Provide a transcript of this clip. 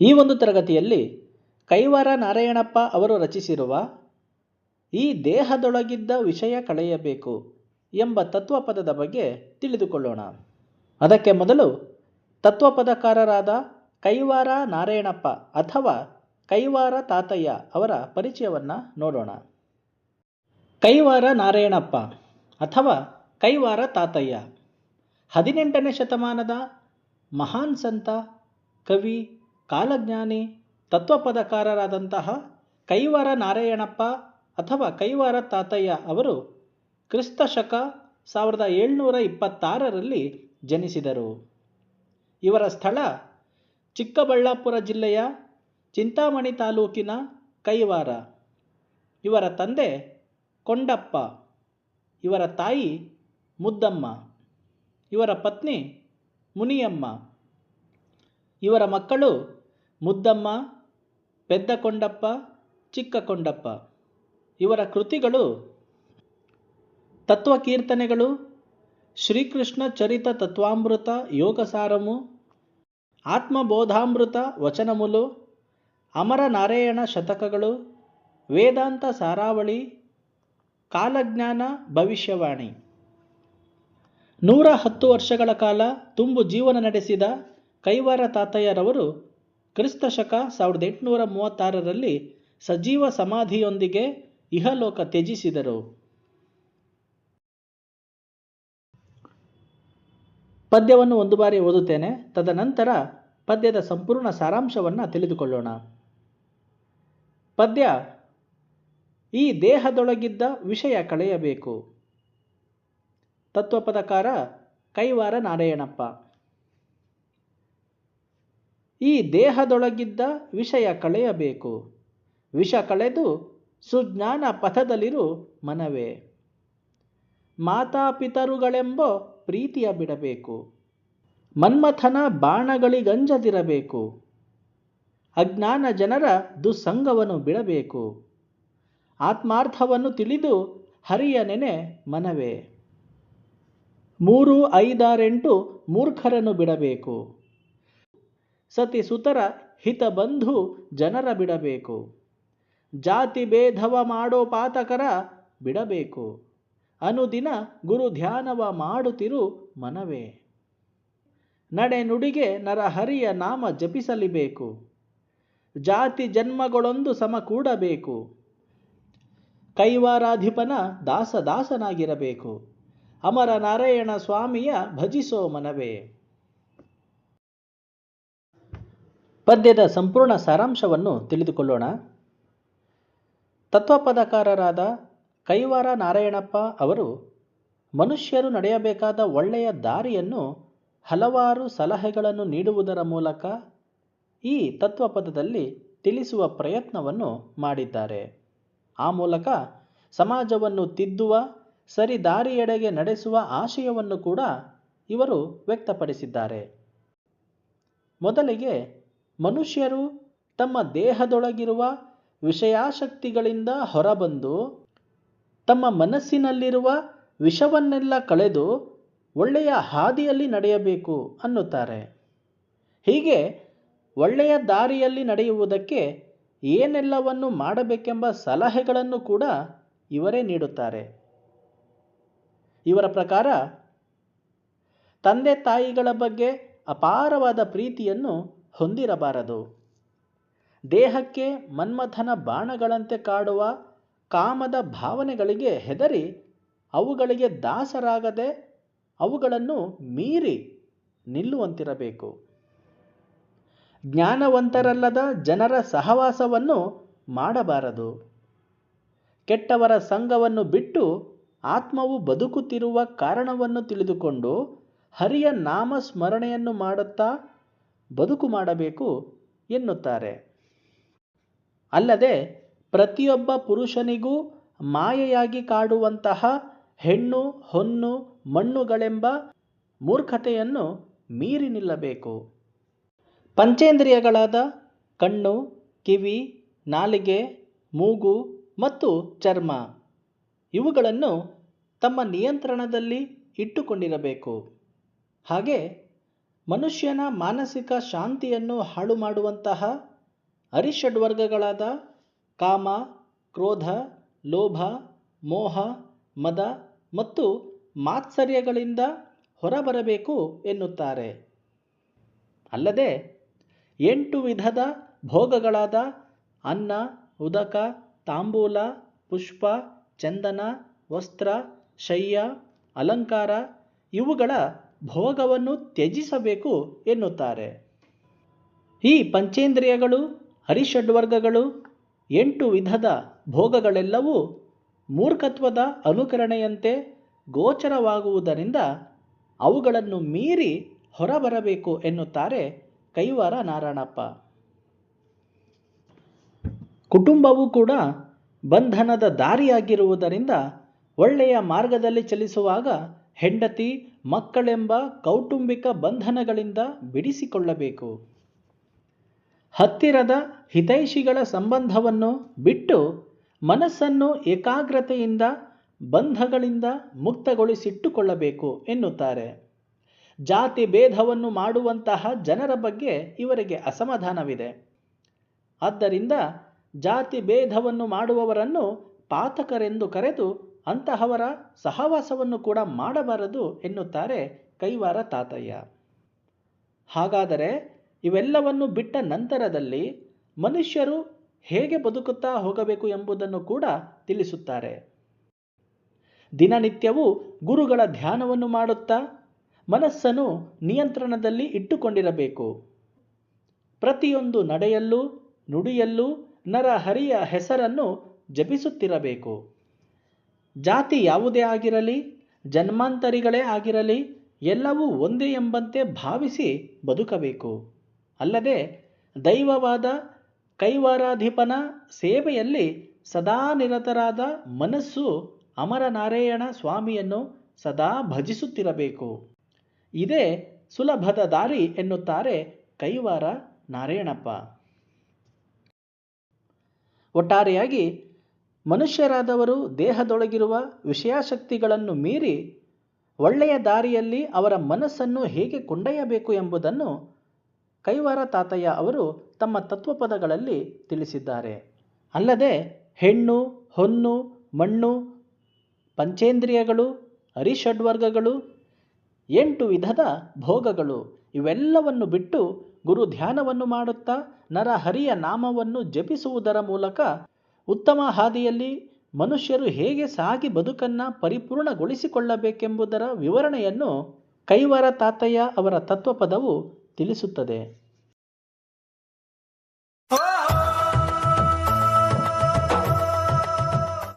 ಈ ಒಂದು ತರಗತಿಯಲ್ಲಿ ಕೈವಾರ ನಾರಾಯಣಪ್ಪ ಅವರು ರಚಿಸಿರುವ ಈ ದೇಹದೊಳಗಿದ್ದ ವಿಷಯ ಕಳೆಯಬೇಕು ಎಂಬ ತತ್ವಪದದ ಬಗ್ಗೆ ತಿಳಿದುಕೊಳ್ಳೋಣ. ಅದಕ್ಕೆ ಮೊದಲು ತತ್ವಪದಕಾರರಾದ ಕೈವಾರ ನಾರಾಯಣಪ್ಪ ಅಥವಾ ಕೈವಾರ ತಾತಯ್ಯ ಅವರ ಪರಿಚಯವನ್ನು ನೋಡೋಣ. ಕೈವಾರ ನಾರಾಯಣಪ್ಪ ಅಥವಾ ಕೈವಾರ ತಾತಯ್ಯ. ಹದಿನೆಂಟನೇ ಶತಮಾನದ ಮಹಾನ್ ಸಂತ, ಕವಿ ಕಾಲಜ್ಞಾನಿ, ತತ್ವಪದಕಾರರಾದಂತಹ ಕೈವಾರ ನಾರಾಯಣಪ್ಪ ಅಥವಾ ಕೈವಾರ ತಾತಯ್ಯ ಅವರು ಕ್ರಿಸ್ತ ಶಕ ಸಾವಿರದ ಏಳ್ನೂರ ಇಪ್ಪತ್ತಾರರಲ್ಲಿ ಜನಿಸಿದರು. ಇವರ ಸ್ಥಳ ಚಿಕ್ಕಬಳ್ಳಾಪುರ ಜಿಲ್ಲೆಯ ಚಿಂತಾಮಣಿ ತಾಲೂಕಿನ ಕೈವಾರ. ಇವರ ತಂದೆ ಕೊಂಡಪ್ಪ, ಇವರ ತಾಯಿ ಮುದ್ದಮ್ಮ, ಇವರ ಪತ್ನಿ ಮುನಿಯಮ್ಮ, ಇವರ ಮಕ್ಕಳು ಮುದ್ದಮ್ಮ ಪೆದ್ದ ಕೊಂಡಪ್ಪ ಚಿಕ್ಕ ಕೊಂಡಪ್ಪ ಇವರ ಕೃತಿಗಳು ತತ್ವಕೀರ್ತನೆಗಳು, ಶ್ರೀಕೃಷ್ಣ ಚರಿತ ತತ್ವಾಮೃತ ಯೋಗಸಾರಮು ಆತ್ಮಬೋಧಾಮೃತ ವಚನಮುಲು, ಅಮರ ನಾರಾಯಣ ಶತಕಗಳು, ವೇದಾಂತ ಸಾರಾವಳಿ, ಕಾಲಜ್ಞಾನ ಭವಿಷ್ಯವಾಣಿ. ನೂರ ಹತ್ತು ವರ್ಷಗಳ ಕಾಲ ತುಂಬು ಜೀವನ ನಡೆಸಿದ ಕೈವಾರ ತಾತಯ್ಯರವರು ಕ್ರಿಸ್ತ ಶಕ ಸಾವಿರದ ಎಂಟುನೂರ ಮೂವತ್ತಾರರಲ್ಲಿ ಸಜೀವ ಸಮಾಧಿಯೊಂದಿಗೆ ಇಹಲೋಕ ತ್ಯಜಿಸಿದರು. ಪದ್ಯವನ್ನು ಒಂದು ಬಾರಿ ಓದುತ್ತೇನೆ. ತದನಂತರ ಪದ್ಯದ ಸಂಪೂರ್ಣ ಸಾರಾಂಶವನ್ನು ತಿಳಿದುಕೊಳ್ಳೋಣ. ಪದ್ಯ, ಈ ದೇಹದೊಳಗಿದ್ದ ವಿಷಯ ಕಳೆಯಬೇಕು. ತತ್ವಪದಕಾರ ಕೈವಾರ ನಾರಾಯಣಪ್ಪ ಈ ದೇಹದೊಳಗಿದ್ದ ವಿಷಯ ಕಳೆಯಬೇಕು. ವಿಷ ಕಳೆದು ಸುಜ್ಞಾನ ಪಥದಲ್ಲಿರು ಮನವೇ. ಮಾತಾಪಿತರುಗಳೆಂಬ ಪ್ರೀತಿಯ ಬಿಡಬೇಕು. ಮನ್ಮಥನ ಬಾಣಗಳಿಗಂಜದಿರಬೇಕು. ಅಜ್ಞಾನ ಜನರ ದುಸ್ಸಂಗವನ್ನು ಬಿಡಬೇಕು. ಆತ್ಮಾರ್ಥವನ್ನು ತಿಳಿದು ಹರಿಯ ನೆನೆ ಮನವೇ. ಮೂರು ಐದಾರೆಂಟು ಮೂರ್ಖರನ್ನು ಬಿಡಬೇಕು. ಸತಿ ಸುತರ ಹಿತ ಬಂಧು ಜನರ ಬಿಡಬೇಕು. ಜಾತಿ ಭೇದವ ಮಾಡೋ ಪಾತಕರ ಬಿಡಬೇಕು. ಅನುದಿನ ಗುರು ಧ್ಯಾನವ ಮಾಡುತ್ತಿರು ಮನವೇ. ನಡೆ ನುಡಿಗೆ ನರಹರಿಯ ನಾಮ ಜಪಿಸಲಿಬೇಕು. ಜಾತಿ ಜನ್ಮಗಳೊಂದು ಸಮ ಕೂಡಬೇಕು. ಕೈವಾರಾಧಿಪನ ದಾಸದಾಸನಾಗಿರಬೇಕು. ಅಮರ ನಾರಾಯಣ ಸ್ವಾಮಿಯ ಭಜಿಸೋ ಮನವೇ. ಪದ್ಯದ ಸಂಪೂರ್ಣ ಸಾರಾಂಶವನ್ನು ತಿಳಿದುಕೊಳ್ಳೋಣ. ತತ್ವಪದಕಾರರಾದ ಕೈವಾರ ನಾರಾಯಣಪ್ಪ ಅವರು ಮನುಷ್ಯರು ನಡೆಯಬೇಕಾದ ಒಳ್ಳೆಯ ದಾರಿಯನ್ನು ಹಲವಾರು ಸಲಹೆಗಳನ್ನು ನೀಡುವುದರ ಮೂಲಕ ಈ ತತ್ವಪದದಲ್ಲಿ ತಿಳಿಸುವ ಪ್ರಯತ್ನವನ್ನು ಮಾಡಿದ್ದಾರೆ. ಆ ಮೂಲಕ ಸಮಾಜವನ್ನು ತಿದ್ದುವ, ಸರಿ ದಾರಿಯೆಡೆಗೆ ನಡೆಸುವ ಆಶಯವನ್ನು ಕೂಡ ಇವರು ವ್ಯಕ್ತಪಡಿಸಿದ್ದಾರೆ. ಮೊದಲಿಗೆ ಮನುಷ್ಯರು ತಮ್ಮ ದೇಹದೊಳಗಿರುವ ವಿಷಯಾಸಕ್ತಿಗಳಿಂದ ಹೊರಬಂದು ತಮ್ಮ ಮನಸ್ಸಿನಲ್ಲಿರುವ ವಿಷವನ್ನೆಲ್ಲ ಕಳೆದು ಒಳ್ಳೆಯ ಹಾದಿಯಲ್ಲಿ ನಡೆಯಬೇಕು ಅನ್ನುತ್ತಾರೆ. ಹೀಗೆ ಒಳ್ಳೆಯ ದಾರಿಯಲ್ಲಿ ನಡೆಯುವುದಕ್ಕೆ ಏನೆಲ್ಲವನ್ನು ಮಾಡಬೇಕೆಂಬ ಸಲಹೆಗಳನ್ನು ಕೂಡ ಇವರೇ ನೀಡುತ್ತಾರೆ. ಇವರ ಪ್ರಕಾರ ತಂದೆ ತಾಯಿಗಳ ಬಗ್ಗೆ ಅಪಾರವಾದ ಪ್ರೀತಿಯನ್ನು ಹೊಂದಿರಬಾರದು. ದೇಹಕ್ಕೆ ಮನ್ಮಥನ ಬಾಣಗಳಂತೆ ಕಾಡುವ ಕಾಮದ ಭಾವನೆಗಳಿಗೆ ಹೆದರಿ ಅವುಗಳಿಗೆ ದಾಸರಾಗದೆ ಅವುಗಳನ್ನು ಮೀರಿ ನಿಲ್ಲುವಂತಿರಬೇಕು. ಜ್ಞಾನವಂತರಲ್ಲದ ಜನರ ಸಹವಾಸವನ್ನು ಮಾಡಬಾರದು. ಕೆಟ್ಟವರ ಸಂಘವನ್ನು ಬಿಟ್ಟು ಆತ್ಮವು ಬದುಕುತ್ತಿರುವ ಕಾರಣವನ್ನು ತಿಳಿದುಕೊಂಡು ಹರಿಯ ನಾಮ ಸ್ಮರಣೆಯನ್ನು ಮಾಡುತ್ತಾ ಬದುಕು ಮಾಡಬೇಕು ಎನ್ನುತ್ತಾರೆ. ಅಲ್ಲದೆ ಪ್ರತಿಯೊಬ್ಬ ಪುರುಷನಿಗೂ ಮಾಯೆಯಾಗಿ ಕಾಡುವಂತಹ ಹೆಣ್ಣು, ಹೊನ್ನು, ಮಣ್ಣುಗಳೆಂಬ ಮೂರ್ಖತೆಯನ್ನು ಮೀರಿ ನಿಲ್ಲಬೇಕು. ಪಂಚೇಂದ್ರಿಯಗಳಾದ ಕಣ್ಣು, ಕಿವಿ, ನಾಲಿಗೆ, ಮೂಗು ಮತ್ತು ಚರ್ಮ ಇವುಗಳನ್ನು ತಮ್ಮ ನಿಯಂತ್ರಣದಲ್ಲಿ ಇಟ್ಟುಕೊಂಡಿರಬೇಕು. ಹಾಗೆ ಮನುಷ್ಯನ ಮಾನಸಿಕ ಶಾಂತಿಯನ್ನು ಹಾಳು ಮಾಡುವಂತಹ ಅರಿಷಡ್ವರ್ಗಗಳಾದ ಕಾಮ, ಕ್ರೋಧ, ಲೋಭ, ಮೋಹ, ಮದ ಮತ್ತು ಮಾತ್ಸರ್ಯಗಳಿಂದ ಹೊರಬರಬೇಕು ಎನ್ನುತ್ತಾರೆ. ಅಲ್ಲದೆ ಎಂಟು ವಿಧದ ಭೋಗಗಳಾದ ಅನ್ನ, ಉದಕ, ತಾಂಬೂಲ, ಪುಷ್ಪ, ಚಂದನ, ವಸ್ತ್ರ, ಶಯ್ಯ, ಅಲಂಕಾರ ಇವುಗಳ ಭೋಗವನ್ನು ತ್ಯಜಿಸಬೇಕು ಎನ್ನುತ್ತಾರೆ. ಈ ಪಂಚೇಂದ್ರಿಯಗಳು, ಹರಿಷಡ್ವರ್ಗಗಳು, ಎಂಟು ವಿಧದ ಭೋಗಗಳೆಲ್ಲವೂ ಮೂರ್ಖತ್ವದ ಅನುಕರಣೆಯಂತೆ ಗೋಚರವಾಗುವುದರಿಂದ ಅವುಗಳನ್ನು ಮೀರಿ ಹೊರಬರಬೇಕು ಎನ್ನುತ್ತಾರೆ ಕೈವಾರ ನಾರಾಯಣಪ್ಪ. ಕುಟುಂಬವು ಕೂಡ ಬಂಧನದ ದಾರಿಯಾಗಿರುವುದರಿಂದ ಒಳ್ಳೆಯ ಮಾರ್ಗದಲ್ಲಿ ಚಲಿಸುವಾಗ ಹೆಂಡತಿ, ಮಕ್ಕಳೆಂಬ ಕೌಟುಂಬಿಕ ಬಂಧನಗಳಿಂದ ಬಿಡಿಸಿಕೊಳ್ಳಬೇಕು. ಹತ್ತಿರದ ಹಿತೈಷಿಗಳ ಸಂಬಂಧವನ್ನು ಬಿಟ್ಟು ಮನಸ್ಸನ್ನು ಏಕಾಗ್ರತೆಯಿಂದ, ಬಂಧಗಳಿಂದ ಮುಕ್ತಗೊಳಿಸಿಟ್ಟುಕೊಳ್ಳಬೇಕು ಎನ್ನುತ್ತಾರೆ. ಜಾತಿ ಭೇದವನ್ನು ಮಾಡುವಂತಹ ಜನರ ಬಗ್ಗೆ ಇವರಿಗೆ ಅಸಮಾಧಾನವಿದೆ. ಆದ್ದರಿಂದ ಜಾತಿ ಭೇದವನ್ನು ಮಾಡುವವರನ್ನು ಪಾತಕರೆಂದು ಕರೆದು ಅಂತಹವರ ಸಹವಾಸವನ್ನು ಕೂಡ ಮಾಡಬಾರದು ಎನ್ನುತ್ತಾರೆ ಕೈವಾರ ತಾತಯ್ಯ. ಹಾಗಾದರೆ ಇವೆಲ್ಲವನ್ನು ಬಿಟ್ಟ ನಂತರದಲ್ಲಿ ಮನುಷ್ಯರು ಹೇಗೆ ಬದುಕುತ್ತಾ ಹೋಗಬೇಕು ಎಂಬುದನ್ನು ಕೂಡ ತಿಳಿಸುತ್ತಾರೆ. ದಿನನಿತ್ಯವೂ ಗುರುಗಳ ಧ್ಯಾನವನ್ನು ಮಾಡುತ್ತಾ ಮನಸ್ಸನ್ನು ನಿಯಂತ್ರಣದಲ್ಲಿ ಇಟ್ಟುಕೊಂಡಿರಬೇಕು. ಪ್ರತಿಯೊಂದು ನಡೆಯಲ್ಲೂ ನುಡಿಯಲ್ಲೂ ನರಹರಿಯ ಹೆಸರನ್ನು ಜಪಿಸುತ್ತಿರಬೇಕು. ಜಾತಿ ಯಾವುದೇ ಆಗಿರಲಿ, ಜನ್ಮಾಂತರಿಗಳೇ ಆಗಿರಲಿ, ಎಲ್ಲವೂ ಒಂದೇ ಎಂಬಂತೆ ಭಾವಿಸಿ ಬದುಕಬೇಕು. ಅಲ್ಲದೆ ದೈವವಾದ ಕೈವಾರಾಧಿಪನ ಸೇವೆಯಲ್ಲಿ ಸದಾ ನಿರತರಾದ ಮನಸ್ಸು ಅಮರನಾರಾಯಣ ಸ್ವಾಮಿಯನ್ನು ಸದಾ ಭಜಿಸುತ್ತಿರಬೇಕು. ಇದೇ ಸುಲಭದ ದಾರಿ ಎನ್ನುತ್ತಾರೆ ಕೈವಾರ ನಾರಾಯಣಪ್ಪ. ಒಟ್ಟಾರೆಯಾಗಿ ಮನುಷ್ಯರಾದವರು ದೇಹದೊಳಗಿರುವ ವಿಷಯಾಸಕ್ತಿಗಳನ್ನು ಮೀರಿ ಒಳ್ಳೆಯ ದಾರಿಯಲ್ಲಿ ಅವರ ಮನಸ್ಸನ್ನು ಹೇಗೆ ಕೊಂಡೊಯ್ಯಬೇಕು ಎಂಬುದನ್ನು ಕೈವಾರ ತಾತಯ್ಯ ಅವರು ತಮ್ಮ ತತ್ವಪದಗಳಲ್ಲಿ ತಿಳಿಸಿದ್ದಾರೆ. ಅಲ್ಲದೆ ಹೆಣ್ಣು, ಹೊನ್ನು, ಮಣ್ಣು, ಪಂಚೇಂದ್ರಿಯಗಳು ಹರಿಷಡ್ವರ್ಗಗಳು ಎಂಟು ವಿಧದ ಭೋಗಗಳು ಇವೆಲ್ಲವನ್ನು ಬಿಟ್ಟು ಗುರು ಧ್ಯಾನವನ್ನು ಮಾಡುತ್ತಾ ನರಹರಿಯ ನಾಮವನ್ನು ಜಪಿಸುವುದರ ಮೂಲಕ ಉತ್ತಮ ಹಾದಿಯಲ್ಲಿ ಮನುಷ್ಯರು ಹೇಗೆ ಸಾಗಿ ಬದುಕನ್ನು ಪರಿಪೂರ್ಣಗೊಳಿಸಿಕೊಳ್ಳಬೇಕೆಂಬುದರ ವಿವರಣೆಯನ್ನು ಕೈವಾರ ತಾತಯ್ಯ ಅವರ ತತ್ವಪದವು ತಿಳಿಸುತ್ತದೆ.